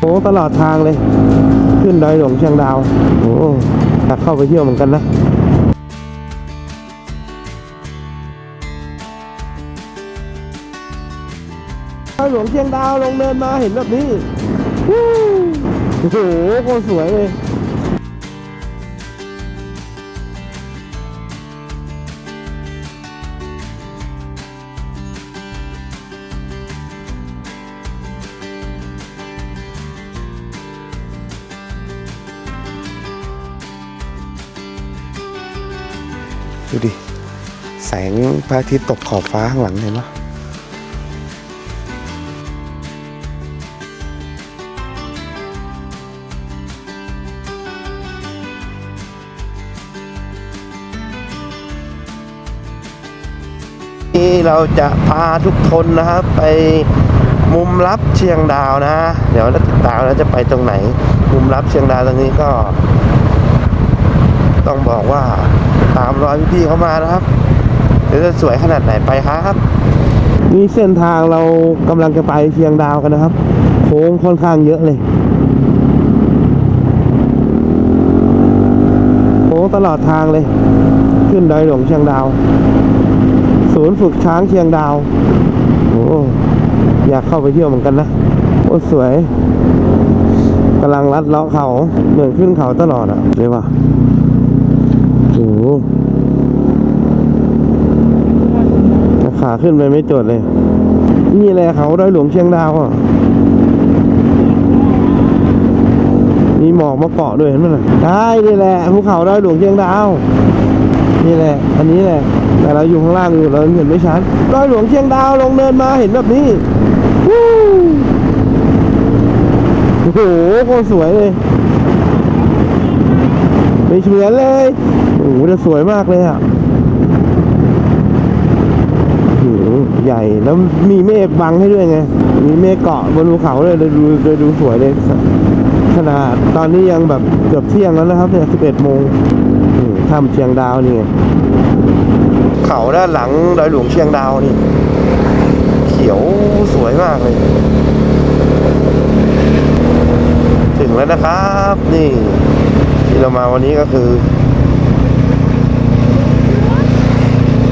โอ้ตลอดทางเลย ขึ้นดอยหลวงเชียงดาว โอ้อยากเข้าไปเที่ยวเหมือนกันนะดอยหลวงเชียงดาวลงเนินมาเห็นแบบนี้โอ้โหโคตรสวยเลย ดูดิ แสงพระอาทิตย์ตกขอบฟ้าข้างหลังเห็นปะนี่เราจะพาทุกคนนะครับไปมุมลับเชียงดาวนะ เดี๋ยวเราติดตามแล้วจะไปตรงไหน มุมลับเชียงดาวตรงนี้ก็ ต้องบอกว่าตามรอยพี่เขามานะครับเดี๋ยวจะสวยขนาดไหนไปครับ นี่เส้นทางเรากำลังจะไปเชียงดาวกันนะครับ โค้งค่อนข้างเยอะเลยโค้งตลอดทางเลย ขึ้นดอยหลวงเชียงดาว ศูนย์ฝึกช้างเชียงดาวโอ้อยากเข้าไปเที่ยวเหมือนกันนะโอ้สวยกำลังลัดเลาะเขาเหมือนขึ้นเขาตลอดอะเลยว่ะ ขาขึ้นไปไม่จดเลย นี่แหละเขาดอยหลวงเชียงดาวอะมีหมอกมาเกาะด้วยเห็นไหมล่ะใช่นี่แหละภูเขาดอยหลวงเชียงดาว นี่แหละ อันนี้แหละ แต่เราอยู่ข้างล่างอยู่เราเห็นไม่ชัดดอยหลวงเชียงดาวลงเนินมาเห็นแบบนี้โอ้โหโคตรสวยเลย ไม่เหมือนเลยโอ้โหแต่สวยมากเลยอะใหญ่แล้วมีเมฆบังให้ด้วยไง มีเมฆเกาะบนภูเขาเลยเลยดูเลยดูสวยเลย ขนาดตอนนี้ยังแบบเกือบเที่ยงแล้วนะครับเนี่ย11โมงอืมถ้ำเชียงดาวนี่เขาด้านหลังดอยหลวงเชียงดาวนี่ เขียวสวยมากเลย ถึงแล้วนะครับ นี่ ที่เรามาวันนี้ก็คือ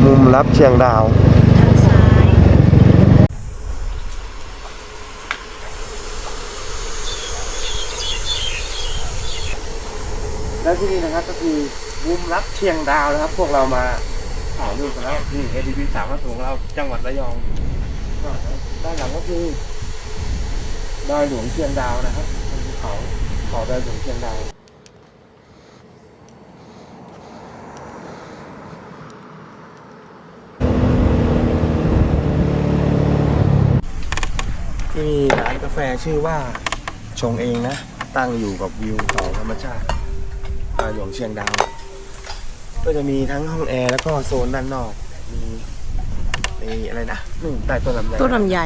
มุมลับเชียงดาวแล้วที่นี่นะครับก็คือมุมลับเชียงดาวนะครับ พวกเรามาถ่ายรูปกันแล้วนี่ ADP สามพันสูงเราจังหวัดระยองด้านหลังก็คือดอยหลวงเชียงดาวนะครับเป็นภูเขาเขาดอยหลวงเชียงดาว ที่นี่ร้านกาแฟชื่อว่าชงเองนะ ตั้งอยู่กับวิวเขาธรรมชาติดอยหลวงเชียงดาว ก็จะมีทั้งห้องแอร์แล้วก็โซนด้านนอก มีมีอะไรนะนู่นใต้ต้นลำไยต้นลำไย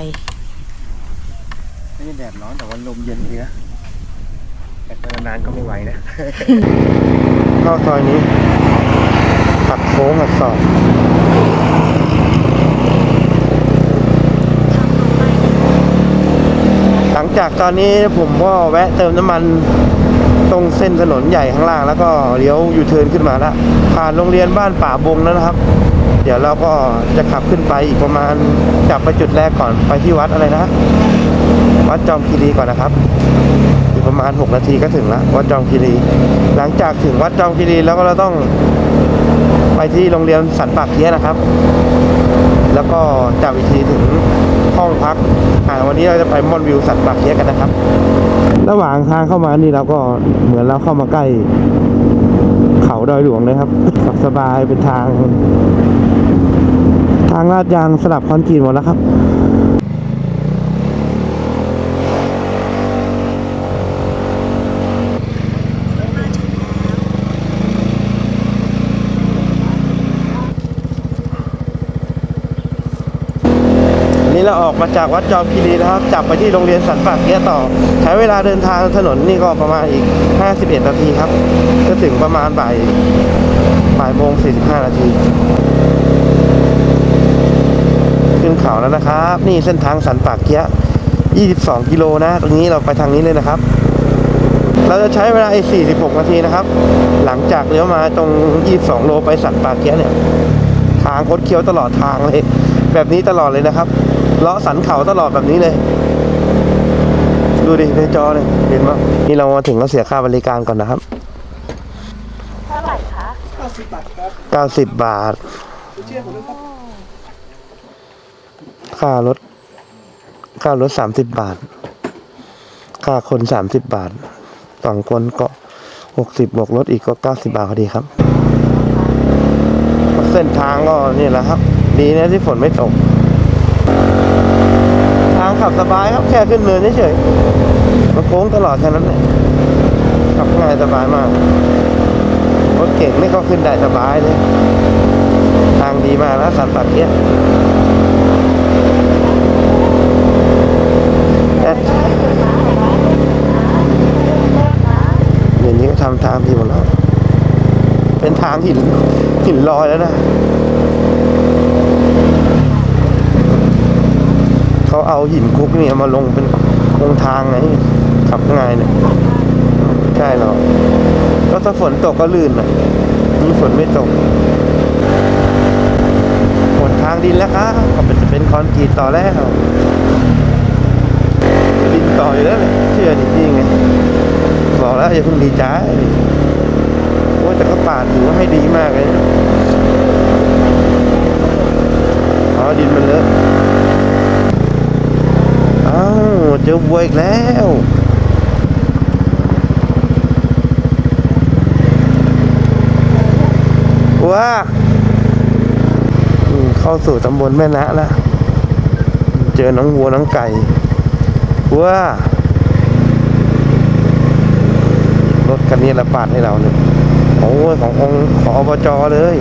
ไม่ได้แดดร้อนแต่ว่าลมเย็นดีนะแต่ไปนานๆก็ไม่ไหวนะเข้าซอยนี้หักโค้งหักศอก หลัง จากตอนนี้ผมก็แวะเติมน้ำมันตรงเส้นถนนใหญ่ข้างล่าง แล้วก็เลี้ยวยูเทิร์นขึ้นมาแล้วผ่านโรงเรียนบ้านป่าบงแล้วนะครับ เดี๋ยวเราก็จะขับขึ้นไปอีกประมาณกลับไปจุดแรกก่อนไปที่วัดอะไรนะวัดจอมคีรีก่อนนะครับ อีกประมาณ 6 นาทีก็ถึงแล้ววัดจอมคีรี หลังจากถึงวัดจอมคีรีแล้วก็เราต้องไปที่โรงเรียนสันปากเคียนะครับ แล้วก็จากวิธีถึง ห้องพักอ่าวันนี้เราจะไปมอนวิวสัตว์ปากเคียกันนะครับ ระหว่างทางเข้ามานี่เราก็เหมือนเราเข้ามาใกล้ เขาดอยหลวงเลยครับขับสบายเป็นทาง ทางลาดยางสลับคอนกรีตหมดแล้วครับ นี้เราออกมาจากวัดจอมคีรีนะครับจับไปที่โรงเรียนสันปากเกี้ยต่อ ใช้เวลาเดินทางถนนนี่ก็ประมาณอีก 51 นาทีครับจะถึงประมาณบ่ายบ่ายโมง 45 นาที ขึ้นเขาแล้วนะครับ นี่เส้นทางสันปากเกี้ย22 กิโลนะ ตรงนี้เราไปทางนี้เลยนะครับ เราจะใช้เวลาอีก 46 นาทีนะครับ หลังจากเลี้ยวมาตรง 22 โลไปสันป่าเกี้ยเนี่ย ทางคดเคี้ยวตลอดทางเลย แบบนี้ตลอดเลยนะครับ เลาะสันเขาตลอดแบบนี้เลย ดูดิในจอเลยเห็นไหมนี่เรามาถึงก็เสียค่าบริการก่อนนะครับเท่าไหร่คะ90 บาท ค่ารถ ค่ารถ 30 บาท ค่าคน 30 บาทสองคนก็ 60บวกรถอีกก็ 90 บาทพอดีครับ เส้นทางก็นี่แหละครับ ดีนะที่ฝนไม่ตกทาง ขับสบายครับแค่ขึ้นเนินเฉยๆมันโค้งตลอดแค่นั้นเลยขับง่ายสบายมากรถเก่งนี่ก็ขึ้นได้สบายเลยทางดีมากแล้วสันปัดเนี้ยแต่เดี๋ยวนี้ก็ทำทางดีหมดแล้วเป็นทางหินหินลอยแล้วนะ เขาเอาหินคุกเนี่ยมาลงเป็นลงทางไงขับง่ายเนี่ยใช่หรอก็ถ้าฝนตกก็ลื่นอะนี่ฝนไม่ตกหมดทางดินแล้วครับก็เป็นจะเป็นคอนกรีตต่อแล้วดินต่ออยู่แล้วแหละเชื่อดินี่ไงบอกแล้วอย่าเพิ่งดีใจโอ้แต่ก็ปาดถือว่าให้ดีมากเลยอ๋อดินมันเลอะอ้าว เจอวัวอีกแล้วว้าเข้าสู่ตำบลแม่นะแล้วเจอน้องวัวน้องไก่ว้ารถคันนี้ละปาดให้เราเนี่ยโอ้ขององของอบจเลย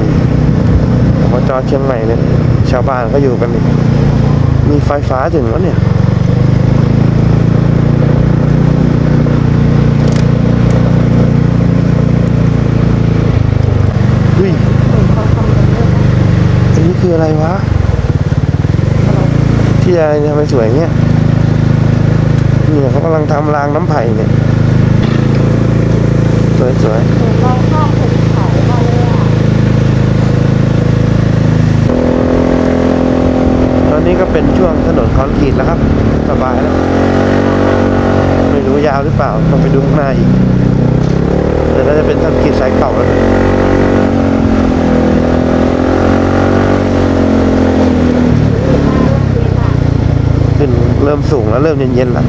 อบจเชียงใหม่เลยชาวบ้านก็อยู่กันนี่มีไฟฟ้าถึงแล้วเนี่ย เฮ้ยอันนี้คืออะไรวะ ที่อะไรเนี่ยทำไมสวยเงี้ยเนี่ยเขากำลังทำรางน้ำไผ่เนี่ย สวยสวยหนูมองข้ามภูเขามาเลยอะตอนนี้ก็เป็นช่วงถนนคอนกรีตแล้วครับ สบายแล้ว ไม่รู้ยาวหรือเปล่าต้องไปดูข้างหน้าอีกแต่น่าจะเป็นคอนกรีตสายเก่าแล้วนะขึ้น เริ่มสูงแล้วเริ่มเย็นๆแล้ว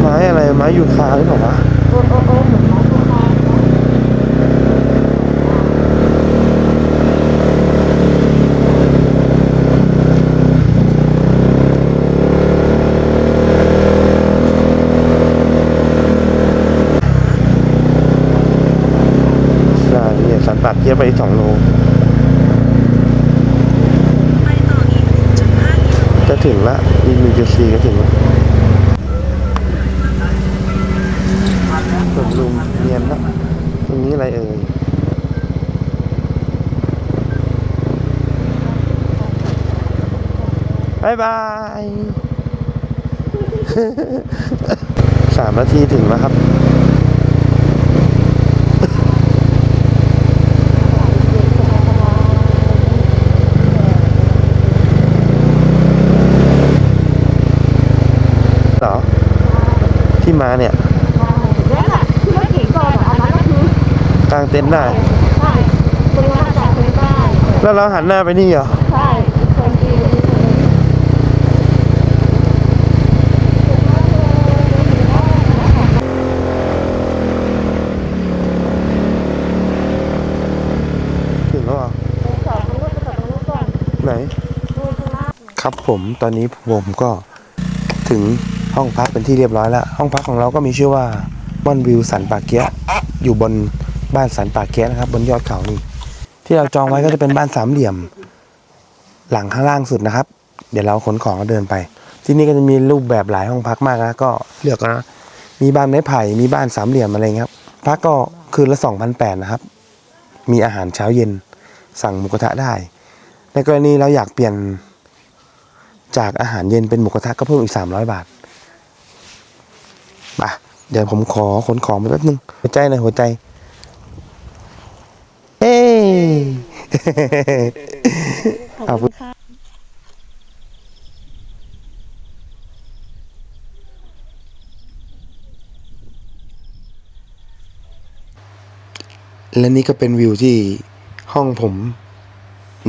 ไม้อะไรไม้ยูคาหรือเปล่าวะ โอ้โอ้โอ้เหมือนน้องภูเขา ใช่ เนี่ยสันปัดเทียบไปสองโลจะถึงละอีกหนึ่งจุดสี่ก็ถึงละส่วนลุมเนียนละตรงนี้อะไรเอ่ยบายบาย สามนาทีถึงแล้วครับ เหรอ ที่ มาเนี่ยเนี่ยแหละที่รถเก๋งก่อนอะอันนั้นก็คือกางเต็นท์ได้ใช่เป็นว่าจากเป็นได้แล้วเราหันหน้าไปนี่เหรอใช่คนที่ถึงแล้วเหรอจอดตรงนู้นจอดตรงนู้นก่อนไหน ครับผมตอนนี้ผมก็ถึง ห้องพักเป็นที่เรียบร้อยแล้ว ห้องพักของเราก็มีชื่อว่าม่อนวิวสันป่าเกียะอยู่บนบ้านสันป่าเกียะนะครับ บนยอดเขานี่ ที่เราจองไว้ก็จะเป็นบ้านสามเหลี่ยม หลังข้างล่างสุดนะครับ เดี๋ยวเราขนของแล้วเดินไป ที่นี่ก็จะมีรูปแบบหลายห้องพักมากนะก็เลือกนะมีบ้านไม้ไผ่มีบ้านสามเหลี่ยมอะไรครับพักก็คืนละสองพันแปดนะครับ มีอาหารเช้าเย็น สั่งหมูกระทะได้ ในกรณีเราอยากเปลี่ยนจากอาหารเย็นเป็นหมูกระทะก็เพิ่มอีกสามร้อยบาท มาเดี๋ยวผมขอขนของไปแป๊บนึงหัวใจหน่อยหัวใจ เอ้ขอบคุณค่ะและนี่ก็เป็นวิวที่ห้องผม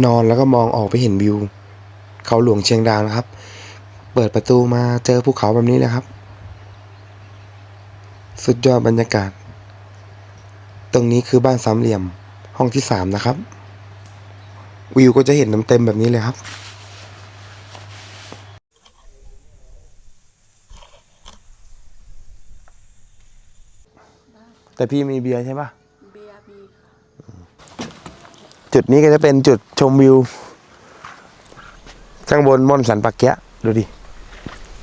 นอนแล้วก็มองออกไปเห็นวิว เขาหลวงเชียงดาวนะครับ เปิดประตูมาเจอภูเขาแบบนี้นะครับ สุดยอดบรรยากาศ ตรงนี้คือบ้านสามเหลี่ยมห้องที่สามนะครับ วิวก็จะเห็นน้ำเต็มแบบนี้เลยครับ แต่พี่มีเบียร์ใช่ปะเบียร์บีจุดนี้ก็จะเป็นจุดชมวิวข้างบนม่อนสันปักแกะดูดิ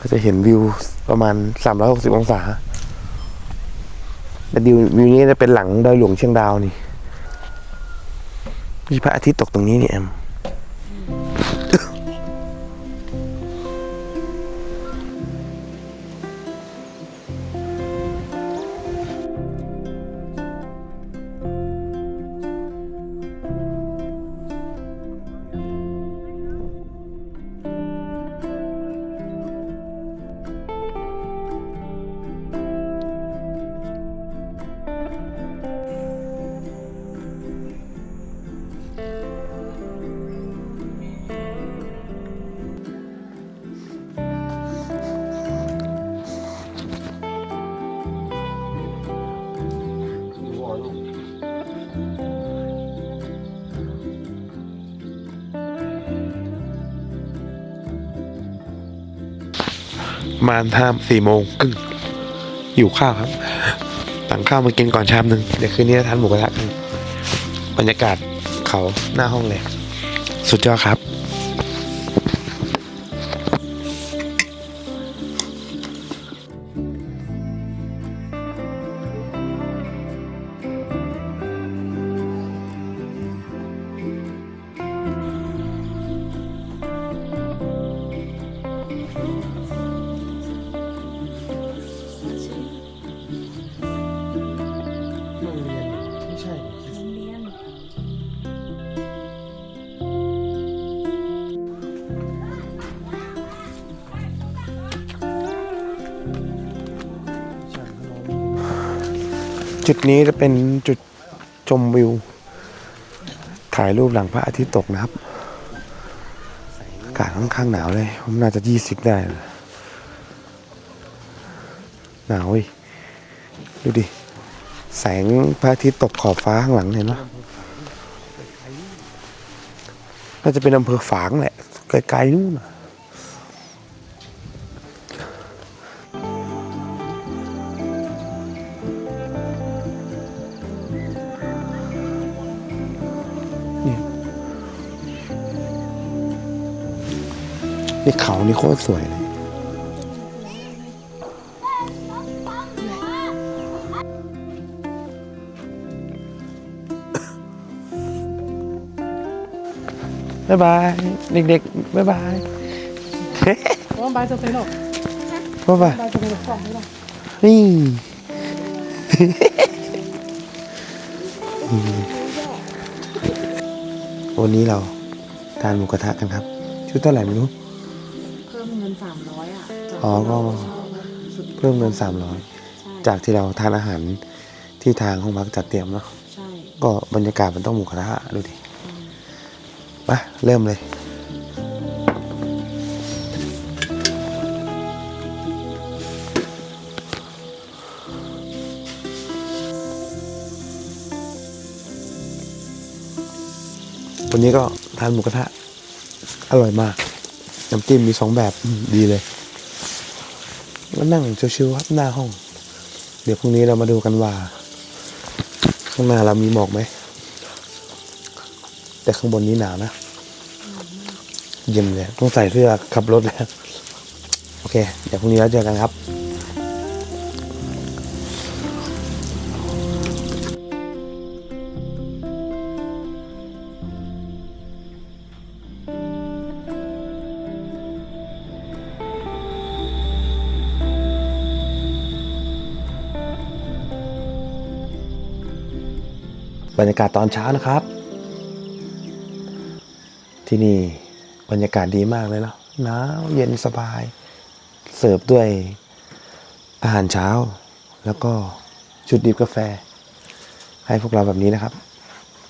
ก็จะเห็นวิวประมาณ 360 องศา แต่ดิววิวนี้จะเป็นหลังดอยหลวงเชียงดาวนี่มีพระอาทิตย์ตกตรงนี้นี่แอม มาณห้าสี่โมงครึ่งอยู่ข้าวครับสั่งข้าวมากินก่อนชามหนึ่งเดี๋ยวคืนนี้จะทานหมูกระทะกันบรรยากาศเขาหน้าห้องเลย สุดยอดครับ จุดนี้จะเป็นจุดชมวิว ถ่ายรูปหลังพระอาทิตย์ตกนะครับ อากาศค่อนข้างหนาวเลย ผมน่าจะยี่สิบได้ หนาวเว้ยดูดิ แสงพระอาทิตย์ตกขอบฟ้าข้างหลังเห็นไหมน่าจะเป็นอำเภอฝางแหละ ไกลๆนู่นน่ะ นี่เขานี่โคตรสวยเลยบ๊ายบายเด็กๆบ๊ายบายว่าบายจะไปหรอบ๊ายบายจะไปหรอกล่องไม่หรอนี่วันนี้เราทานหมูกระทะกันครับ ชุดเท่าไหร่ไม่รู้ สามร้อยอะอ๋อก็เพิ่มเงินสามร้อยจากที่เราทานอาหารที่ทางห้องพักจัดเตรียมเนาะใช่ก็บรรยากาศมันต้องหมูกระทะดูดิมาเริ่มเลยวันนี้ก็ทานหมูกระทะ อร่อยมาก น้ำจิ้มมีสองแบบดีเลยก็นั่งชิวๆครับหน้าห้อง เดี๋ยวพรุ่งนี้เรามาดูกันว่า ข้างหน้าเรามีหมอกไหม แต่ข้างบนนี้หนาวนะ เย็นเลย ต้องใส่เสื้อขับรถเลยโอเค เดี๋ยวพรุ่งนี้เราเจอกันครับ บรรยากาศตอนเช้านะครับ ที่นี่บรรยากาศดีมากเลยเนาะหนาวเย็นสบาย เสิร์ฟด้วยอาหารเช้า แล้วก็ชุดดิบกาแฟ ให้พวกเราแบบนี้นะครับ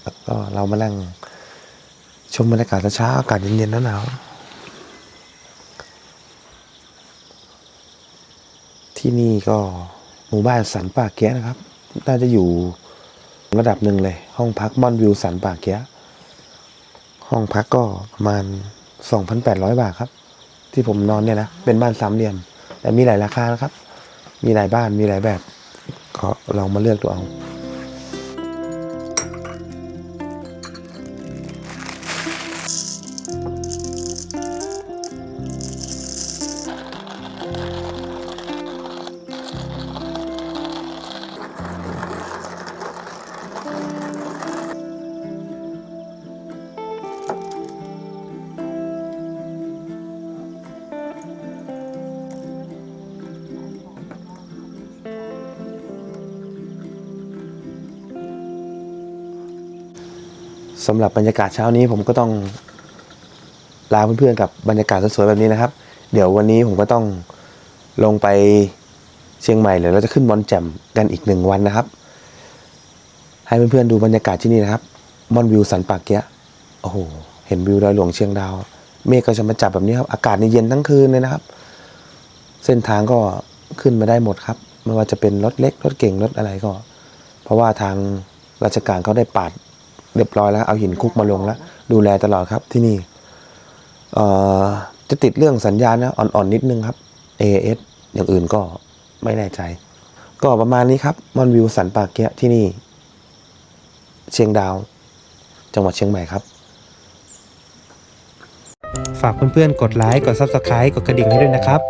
แล้วก็เรามานั่งชมบรรยากาศตอนเช้าอากาศเย็นๆหนาวที่นี่ก็หมู่บ้านสันป่าเกียะนะครับ น่าจะอยู่ ระดับหนึ่งเลย ห้องพักมอนวิวสันป่าเกียห้องพักก็ประมาณ 2,800 บาทครับ ที่ผมนอนเนี่ยนะ เป็นบ้านสามเหลี่ยม แต่มีหลายราคานะครับ มีหลายบ้านมีหลายแบบ ก็ลองมาเลือกดูเอา สำหรับบรรยากาศเช้านี้ผมก็ต้องลาเพื่อนๆกับบรรยากาศสวยๆแบบนี้นะครับ เดี๋ยววันนี้ผมก็ต้องลงไปเชียงใหม่เดี๋ยเราจะขึ้นมอนแจ่มกันอีกหนึ่งวันนะครับ ให้เพื่อนๆดูบรรยากาศที่นี่นะครับมอนวิวสันปากเกียโอ้โหเห็นวิวดอยหลวงเชียงดาว เมฆก็จะมาจับแบบนี้ครับ อากาศนี่เย็นทั้งคืนเลยนะครับ เส้นทางก็ขึ้นมาได้หมดครับ ไม่ว่าจะเป็นรถเล็กรถเก่งรถอะไรก็ เพราะว่าทางราชการเขาได้ปาด เรียบร้อยแล้ว เอาหินคุกมาลงแล้ว ดูแลตลอดครับที่นี่จะติดเรื่องสัญญาณนะอ่อนๆนิดนึงครับ AS อย่างอื่นก็ไม่แน่ใจ ก็ประมาณนี้ครับมอนวิวสันปาเกียที่นี่ เชียงดาว จังหวัดเชียงใหม่ครับ ฝากเพื่อนๆ กดไลค์ กด Subscribe กดกระดิ่งให้ด้วยนะครับ